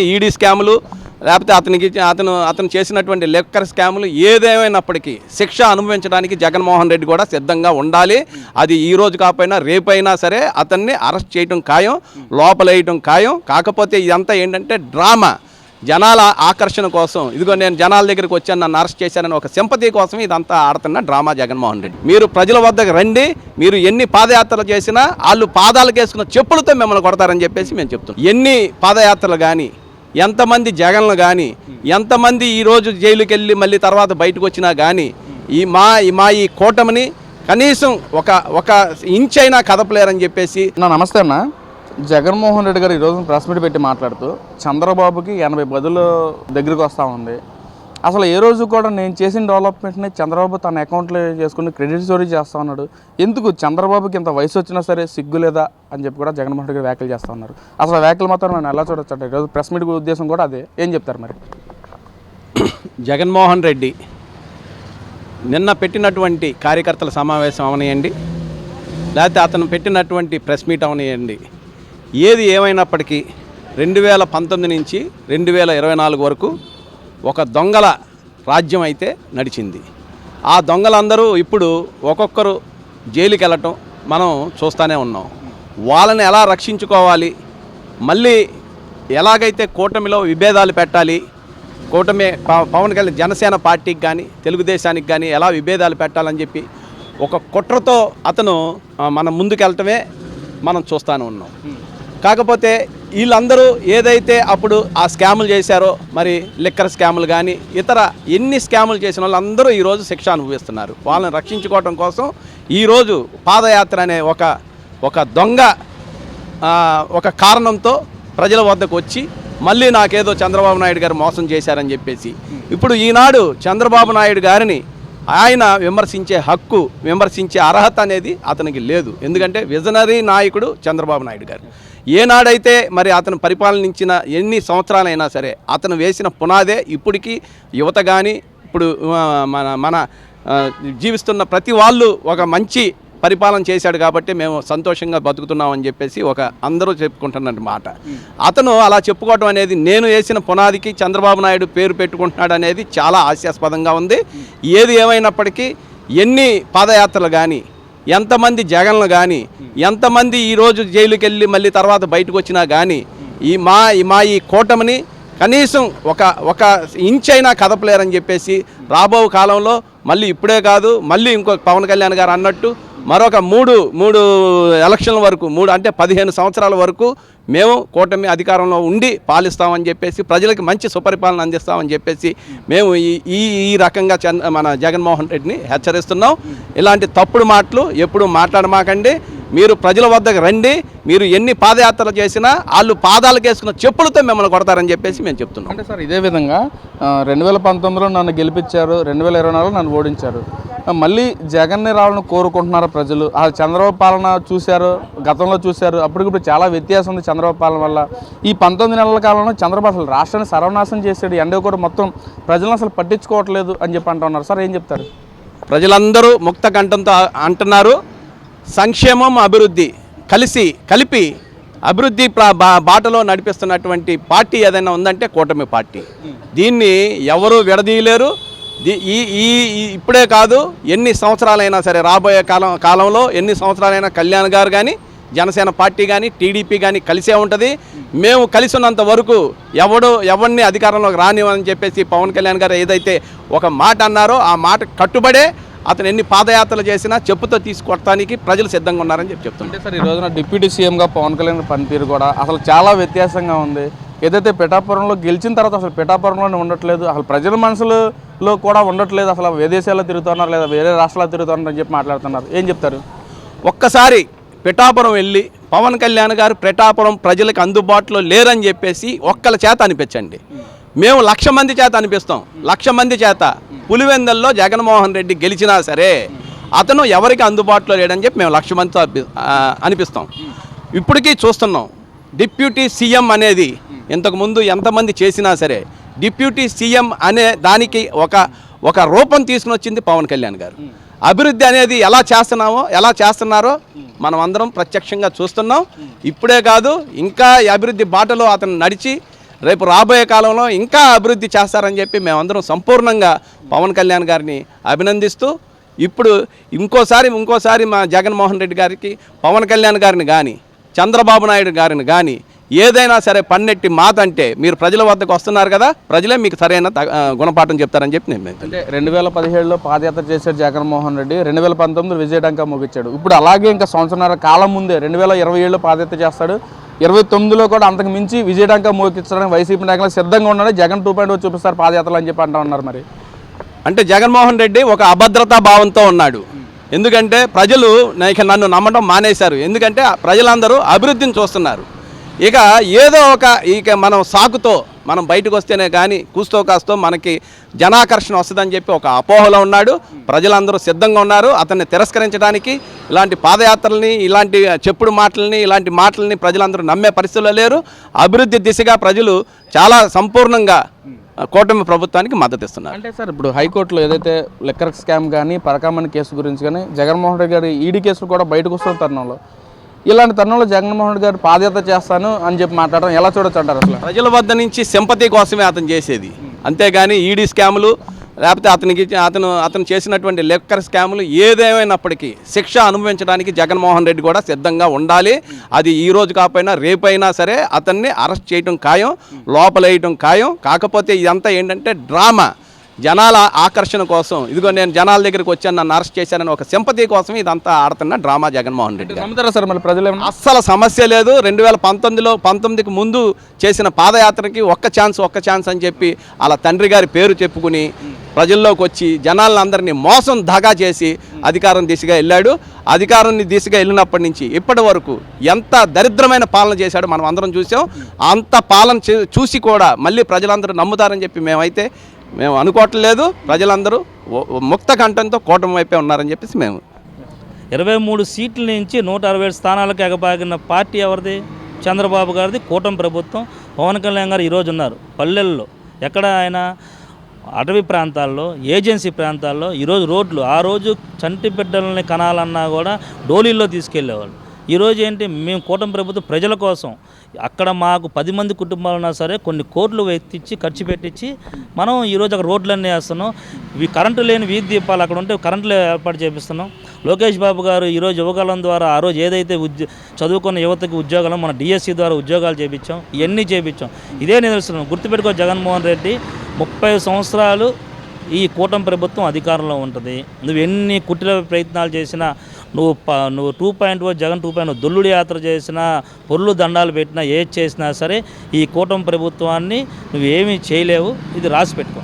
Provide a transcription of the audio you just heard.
ED స్కాములు లేకపోతే అతనికి అతను అతను చేసినటువంటి లెక్కర్ స్కాములు ఏదేమైనప్పటికీ శిక్ష అనుభవించడానికి జగన్మోహన్ రెడ్డి కూడా సిద్ధంగా ఉండాలి. అది ఈ రోజు కాకపోయినా రేపైనా సరే అతన్ని అరెస్ట్ చేయడం ఖాయం లోపలేయటం ఖాయం. కాకపోతే ఇదంతా ఏంటంటే డ్రామా. జనాల ఆకర్షణ కోసం ఇదిగో నేను జనాల దగ్గరికి వచ్చాను నన్ను అరెస్ట్ చేశానని ఒక సింపతి కోసం ఇదంతా ఆడుతున్న డ్రామా జగన్మోహన్ రెడ్డి. మీరు ప్రజల వద్దకు రండి మీరు ఎన్ని పాదయాత్రలు చేసినా వాళ్ళు పాదాలకు వేసుకున్న చెప్పులతో మిమ్మల్ని కొడతారని చెప్పేసి మేము చెప్తున్నాం. ఎన్ని పాదయాత్రలు కానీ ఎంతమంది జగన్లు కానీ ఎంతమంది ఈరోజు జైలుకి వెళ్ళి మళ్ళీ తర్వాత బయటకు వచ్చినా కానీ ఈ మా మా ఈ కూటమిని కనీసం ఒక ఒక ఇంచ్ అయినా కదపలేరని చెప్పేసి నా నమస్తే అన్న. జగన్మోహన్ రెడ్డి గారు ఈరోజు ప్రెస్ మీట్ పెట్టి మాట్లాడుతూ చంద్రబాబుకి ఎనభై బదులు దగ్గరికి వస్తూ ఉంది. అసలు ఏ రోజు కూడా నేను చేసిన డెవలప్మెంట్ని చంద్రబాబు తన అకౌంట్లో చేసుకుని క్రెడిట్ స్టోరీ చేస్తా ఉన్నాడు. ఎందుకు చంద్రబాబుకి ఇంత వయసు వచ్చినా సరే సిగ్గు లేదా అని చెప్పి కూడా జగన్మోహన్ రెడ్డి గారు వ్యాఖ్యలు చేస్తూ ఉన్నారు. అసలు వ్యాఖ్యలు మాత్రం నన్ను ఎలా చూడొచ్చు ఈరోజు ప్రెస్ మీట్ ఉద్దేశం కూడా అదే. ఏం చెప్తారు మరి? జగన్మోహన్ రెడ్డి నిన్న పెట్టినటువంటి కార్యకర్తల సమావేశం అవనియండి లేకపోతే అతను పెట్టినటువంటి ప్రెస్ మీట్ అవనియండి. ఏది ఏమైనప్పటికీ రెండు వేల పంతొమ్మిది నుంచి రెండు వేల ఇరవై నాలుగు వరకు ఒక దొంగల రాజ్యం అయితే నడిచింది. ఆ దొంగలందరూ ఇప్పుడు ఒక్కొక్కరు జైలుకి వెళ్ళటం మనం చూస్తూనే ఉన్నాం. వాళ్ళని ఎలా రక్షించుకోవాలి? మళ్ళీ ఎలాగైతే కూటమిలో విభేదాలు పెట్టాలి? కూటమి పవన్ కళ్యాణ్ జనసేన పార్టీకి కానీ తెలుగుదేశానికి కానీ ఎలా విభేదాలు పెట్టాలని చెప్పి ఒక కుట్రతో అతను మనం ముందుకెళ్ళటమే మనం చూస్తూనే ఉన్నాం. కాకపోతే వీళ్ళందరూ ఏదైతే అప్పుడు ఆ స్కాములు చేశారో మరి లిక్కర్ స్కాములు కానీ ఇతర ఎన్ని స్కాములు చేసిన వాళ్ళందరూ ఈరోజు శిక్ష అనుభవిస్తున్నారు. వాళ్ళని రక్షించుకోవడం కోసం ఈరోజు పాదయాత్ర అనే ఒక ఒక దొంగ ఒక కారణంతో ప్రజల వద్దకు వచ్చి మళ్ళీ నాకేదో చంద్రబాబు నాయుడు గారు మోసం చేశారని చెప్పేసి ఇప్పుడు ఈనాడు చంద్రబాబు నాయుడు గారిని ఆయన విమర్శించే హక్కు విమర్శించే అర్హత అనేది అతనికి లేదు. ఎందుకంటే విజనరీ నాయకుడు చంద్రబాబు నాయుడు గారు. ఏనాడైతే మరి అతను పరిపాలనించిన ఎన్ని సంవత్సరాలైనా సరే అతను వేసిన పునాదే ఇప్పటికీ యువత కానీ ఇప్పుడు మన మన జీవిస్తున్న ప్రతి వాళ్ళు ఒక మంచి పరిపాలన చేశాడు కాబట్టి మేము సంతోషంగా బతుకుతున్నామని చెప్పేసి ఒక అందరూ చెప్పుకుంటున్నట్టు మాట. అతను అలా చెప్పుకోవడం అనేది నేను వేసిన పునాదికి చంద్రబాబు నాయుడు పేరు పెట్టుకుంటున్నాడు అనేది చాలా హాస్యాస్పదంగా ఉంది. ఏది ఏమైనప్పటికీ ఎన్ని పాదయాత్రలు కానీ ఎంతమంది జగన్లు కానీ ఎంతమంది ఈరోజు జైలుకి వెళ్ళి మళ్ళీ తర్వాత బయటకు వచ్చినా కానీ ఈ మా మా ఈ కూటమిని కనీసం ఒక ఒక ఇంచ్ అయినా కదపలేరని చెప్పేసి రాబో కాలంలో మళ్ళీ ఇప్పుడే కాదు మళ్ళీ ఇంకో పవన్ కళ్యాణ్ గారు అన్నట్టు మరొక మూడు మూడు ఎలక్షన్ల వరకు మూడు అంటే పదిహేను సంవత్సరాల వరకు మేము కూటమి అధికారంలో ఉండి పాలిస్తామని చెప్పేసి ప్రజలకు మంచి సుపరిపాలన అందిస్తామని చెప్పేసి మేము ఈ ఈ ఈ రకంగా చంద్ర మన జగన్మోహన్ రెడ్డిని హెచ్చరిస్తున్నాం. ఇలాంటి తప్పుడు మాటలు ఎప్పుడు మాట్లాడమాకండి. మీరు ప్రజల వద్దకు రండి. మీరు ఎన్ని పాదయాత్రలు చేసినా వాళ్ళు పాదాలకు వేసుకున్న చెప్పులతో మిమ్మల్ని కొడతారని చెప్పేసి మేము చెప్తున్నాం. అంటే సార్ ఇదే విధంగా రెండు వేల పంతొమ్మిదిలో నన్ను గెలిపించారు రెండు వేల ఇరవై నాలుగులో నన్ను ఓడించారు. మళ్ళీ జగన్ని రావాలని కోరుకుంటున్నారు ప్రజలు? ఆ చంద్రబాబు పాలన చూశారు గతంలో చూశారు అప్పటికిప్పుడు చాలా వ్యత్యాసం ఉంది చంద్రబాబు పాలన వల్ల. ఈ పంతొమ్మిది నెలల కాలంలో చంద్రబాబు అసలు రాష్ట్రాన్ని సర్వనాశనం చేశాడు ఎండ కూడా మొత్తం ప్రజలను అసలు పట్టించుకోవట్లేదు అని చెప్పి అంటున్నారు. సార్ ఏం చెప్తారు? ప్రజలందరూ ముక్త కంఠంతో అంటున్నారు. సంక్షేమం అభివృద్ధి కలిసి కలిపి అభివృద్ధి బా బాటలో నడిపిస్తున్నటువంటి పార్టీ ఏదైనా ఉందంటే కూటమి పార్టీ. దీన్ని ఎవరు విడదీయలేరు. ఈ ఈ ఈ- ఇప్పుడే కాదు ఎన్ని సంవత్సరాలైనా సరే రాబోయే కాలం కాలంలో ఎన్ని సంవత్సరాలైనా కళ్యాణ్ గారు కానీ జనసేన పార్టీ కానీ టీడీపీ కానీ కలిసే ఉంటుంది. మేము కలిసి ఉన్నంత వరకు ఎవడు ఎవరిని అధికారంలోకి రానివ్వని చెప్పేసి పవన్ కళ్యాణ్ గారు ఏదైతే ఒక మాట అన్నారో ఆ మాట కట్టుబడే అతను ఎన్ని పాదయాత్రలు చేసినా చెప్పుతో తీసుకొట్టడానికి ప్రజలు సిద్ధంగా ఉన్నారని చెప్పి చెప్తున్నారు సార్ ఈ రోజున డిప్యూటీ సీఎంగా పవన్ కళ్యాణ్ పనితీరు కూడా అసలు చాలా వ్యత్యాసంగా ఉంది. ఏదైతే పిఠాపురంలో గెలిచిన తర్వాత అసలు పిఠాపురంలోనే ఉండట్లేదు. అసలు ప్రజల మనసులు లో కూడా ఉండట్లేదు అసలు. విదేశాల్లో తిరుగుతున్నారు లేదా వేరే రాష్ట్రాల్లో తిరుగుతున్నారు అని చెప్పి మాట్లాడుతున్నారు. ఏం చెప్తారు? ఒక్కసారి పిఠాపురం వెళ్ళి పవన్ కళ్యాణ్ గారు పిఠాపురం ప్రజలకు అందుబాటులో లేరని చెప్పేసి ఒక్కల చేత అనిపించండి. మేము లక్ష మంది చేత అనిపిస్తాం. లక్ష మంది చేత. పులివెందల్లో జగన్మోహన్ రెడ్డి గెలిచినా సరే అతను ఎవరికి అందుబాటులో లేడని చెప్పి మేము లక్ష మందితో అనిపిస్తాం. ఇప్పటికీ చూస్తున్నాం. డిప్యూటీ సీఎం అనేది ఇంతకుముందు ఎంతమంది చేసినా సరే డిప్యూటీ సీఎం అనే దానికి ఒక ఒక రూపం తీసుకుని వచ్చింది పవన్ కళ్యాణ్ గారు. అభివృద్ధి అనేది ఎలా చేస్తున్నామో ఎలా చేస్తున్నారో మనం అందరం ప్రత్యక్షంగా చూస్తున్నాం. ఇప్పుడే కాదు ఇంకా అభివృద్ధి బాటలో అతను నడిచి రేపు రాబోయే కాలంలో ఇంకా అభివృద్ధి చేస్తారని చెప్పి మేమందరం సంపూర్ణంగా పవన్ కళ్యాణ్ గారిని అభినందిస్తూ ఇప్పుడు ఇంకోసారి ఇంకోసారి మా జగన్మోహన్ రెడ్డి గారికి పవన్ కళ్యాణ్ గారిని కానీ చంద్రబాబు నాయుడు గారిని కానీ ఏదైనా సరే పన్నెట్టి మాట అంటే మీరు ప్రజల వద్దకు వస్తున్నారు కదా ప్రజలే మీకు సరైన గుణపాఠం చెప్తారని చెప్పి నేను అంటే రెండు వేల పదిహేడులో పాదయాత్ర చేశాడు జగన్మోహన్ రెడ్డి రెండు వేల పంతొమ్మిది విజయడంకా ముగించాడు. ఇప్పుడు అలాగే ఇంకా సంవత్సరాల కాలం ముందే రెండు వేల ఇరవై ఏడులో పాదయాత్ర చేస్తాడు. ఇరవై తొమ్మిదిలో కూడా అంతకు మించి విజయడంకా మోగించడానికి వైసీపీ నాయకులు సిద్ధంగా ఉన్నాడు. జగన్ టూ పాయింట్ చూపిస్తారు పాదయాత్రలు అని చెప్పి అంటా ఉన్నారు మరి. అంటే జగన్మోహన్ రెడ్డి ఒక అభద్రతా భావంతో ఉన్నాడు. ఎందుకంటే ప్రజలు ఇక నన్ను నమ్మడం మానేశారు. ఎందుకంటే ప్రజలందరూ అభివృద్ధిని చూస్తున్నారు. ఇక ఏదో ఒక ఇక మనం సాకుతో మనం బయటకు వస్తేనే కానీ కూస్తో కాస్తో మనకి జనాకర్షణ వస్తుందని చెప్పి ఒక అపోహలో ఉన్నాడు. ప్రజలందరూ సిద్ధంగా ఉన్నారు. అతన్ని తిరస్కరించడానికి ఇలాంటి పాదయాత్రల్ని ఇలాంటి చెప్పుడు మాటలని ఇలాంటి మాటలని ప్రజలందరూ నమ్మే పరిస్థితుల్లో లేరు. అభివృద్ధి దిశగా ప్రజలు చాలా సంపూర్ణంగా కూటమి ప్రభుత్వానికి మద్దతు ఇస్తున్నారు. అంటే సార్ ఇప్పుడు హైకోర్టులో ఏదైతే లిక్కర్ స్కామ్ కానీ పరకామణి కేసు గురించి కానీ జగన్మోహన్ రెడ్డి గారి ఈడీ కేసులు కూడా బయటకు వస్తున్న తరుణంలో ఇలాంటి తరుణంలో జగన్మోహన్ రెడ్డి గారు పాదయాత్ర చేస్తాను అని చెప్పి మాట్లాడడం ఎలా చూడొచ్చు అంటారు అసలు? ప్రజల వద్ద నుంచి సింపతి కోసమే అతను చేసేది. అంతేగాని ఈడీ స్కాములు లేకపోతే అతనికి అతను అతను చేసినటువంటి లెక్కర్ స్కాములు ఏదేమైనప్పటికీ శిక్ష అనుభవించడానికి జగన్మోహన్ రెడ్డి కూడా సిద్ధంగా ఉండాలి. అది ఈ రోజు కాకపోయినా రేపైనా సరే అతన్ని అరెస్ట్ చేయడం ఖాయం లోపలేయటం ఖాయం. కాకపోతే ఇదంతా ఏంటంటే డ్రామా. జనాల ఆకర్షణ కోసం ఇదిగో నేను జనాల దగ్గరికి వచ్చాను నన్ను అరెస్ట్ చేశానని ఒక సింపతి కోసం ఇదంతా ఆడుతున్న డ్రామా జగన్మోహన్ రెడ్డి గారు. నమ్ముతారా సార్ మళ్ళీ ప్రజలు అస్సలు సమస్య లేదు. రెండు వేల పంతొమ్మిదిలో పంతొమ్మిదికి ముందు చేసిన పాదయాత్రకి ఒక్క ఛాన్స్ ఒక్క ఛాన్స్ అని చెప్పి అలా తండ్రి గారి పేరు చెప్పుకుని ప్రజల్లోకి వచ్చి జనాలందరినీ మోసం దగా చేసి అధికారం దిశగా వెళ్ళాడు. అధికారం దిశగా వెళ్ళినప్పటి నుంచి ఇప్పటి వరకు ఎంత దరిద్రమైన పాలన చేశాడో మనం అందరం చూసాం. అంత పాలన చూసి కూడా మళ్ళీ ప్రజలందరూ నమ్ముతారని చెప్పి మేమైతే మేము అనుకోవట్లేదు. ప్రజలందరూ ముక్త కంఠంతో కూటమి వైపే ఉన్నారని చెప్పేసి మేము. ఇరవై మూడు సీట్ల నుంచి నూట అరవై ఏడు స్థానాలకు ఎగబాగిన పార్టీ ఎవరిది? చంద్రబాబు గారిది. కూటమి ప్రభుత్వం. పవన్ కళ్యాణ్ గారు ఈరోజు ఉన్నారు. పల్లెల్లో. ఎక్కడ ఆయన? అటవీ ప్రాంతాల్లో ఏజెన్సీ ప్రాంతాల్లో. ఈరోజు రోడ్లు. ఆ రోజు చంటి బిడ్డలని కనాలన్నా కూడా డోలీల్లో తీసుకెళ్ళేవాళ్ళు. ఈరోజు ఏంటి మేము కూటమి ప్రభుత్వం ప్రజల కోసం అక్కడ మాకు పది మంది కుటుంబాలు ఉన్నా సరే కొన్ని కోట్లు ఎత్తిచ్చి ఖర్చు పెట్టించి మనం ఈరోజు అక్కడ రోడ్లన్నీ వేస్తున్నాం. ఇవి కరెంటు లేని వీధి దీపాలు అక్కడ ఉంటే కరెంటులు ఏర్పాటు చేపిస్తున్నాం. లోకేష్ బాబు గారు ఈరోజు యువకాలం ద్వారా ఆ రోజు ఏదైతే ఉద్యో చదువుకున్న యువతకి ఉద్యోగాలు మన డిఎస్సి ద్వారా ఉద్యోగాలు చేపించాం. ఇవన్నీ చేపించాం. ఇదే నిదర్శనం. గుర్తుపెట్టుకో జగన్మోహన్ రెడ్డి ముప్పై సంవత్సరాలు ఈ కూటమి ప్రభుత్వం అధికారంలో ఉంటుంది. నువ్వు ఎన్ని కుటిల ప్రయత్నాలు చేసినా నువ్వు ప నువ్వు టూ పాయింట్ ఓ జగన్ టూ పాయింట్ దొల్లుడు యాత్ర చేసినా పొర్లు దండాలు పెట్టినా ఏది చేసినా సరే ఈ కూటమి ప్రభుత్వాన్ని నువ్వు ఏమీ చేయలేవు. ఇది రాసి పెట్టుకో.